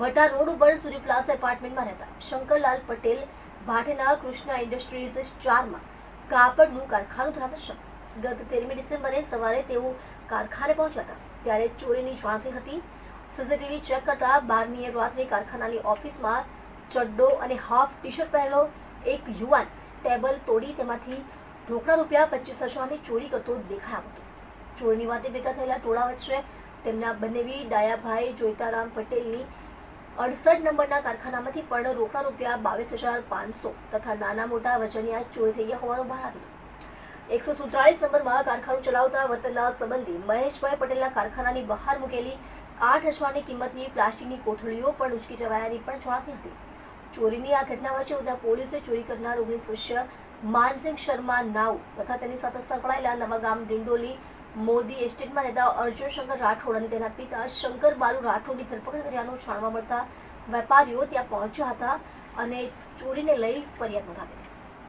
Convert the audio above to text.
Bhatta road ઉપર સૂર્ય plaza એપાર્ટમેન્ટમાં રહેતા શંકરલાલ પટેલ ભાટેના કૃષ્ણા ઇન્ડસ્ટ્રીઝ ચારમાં કાપડનું કારખાનું ધરાવે છે ગત તેરમી ડિસેમ્બરે સવારે તેઓ કારખાને પહોંચ્યા હતા. ત્યારે ચોરીની જાણ થઈ હતી. સીસીટીવી ચેક કરતા બારમીએ રાત્રે કારખાનાની ઓફિસમાં ચડ્ડો અને હાફ ટી શર્ટ પહેરેલો એક યુવાન ટેબલ તોડી તેમાંથી રોકડા રૂપિયા પચીસ હજારની ચોરી કરતો દેખાયો હતો. ચોરીની વાતે ભેગા થયેલા ટોળા વચ્ચે તેમના બંનેવી ડાયાભાઈ જોઈતારામ પટેલની અડસઠ નંબરના કારખાનામાંથી પણ રોકડા રૂપિયા બાવીસ હજાર પાંચસો તથા નાના મોટા વજનિયા ચોરી થઈ ગયા હોવાનું બહાર આવ્યું એકસો સુડતાલીસ નંબરમાં કારખાનું ચલાવતા વતનના સંબંધી મહેશભાઈ પટેલના કારખાનાની બહાર મૂકેલી આઠ હજારની કિંમતની પ્લાસ્ટિકની કોથળીઓ પણ ઉચકી જવાયાની પણ જણાતી હતી. ચોરીની આ ઘટના વચ્ચે ઉદ્યા પોલીસે ચોરી કરનાર ઓગણીસ વર્ષીય માનસિંહ શર્મા નાવ તથા તેની સાથે સંકળાયેલા નવાગામ ડિંડોલી મોદી એસ્ટેટમાં રહેતા અર્જુન શંકર રાઠોડ અને તેના પિતા શંકર બાલુ રાઠોડની ધરપકડ કર્યાનું જાણવા મળતા વેપારીઓ ત્યાં પહોંચ્યા હતા અને ચોરીને લઈ ફરિયાદ નોંધાવી હતી.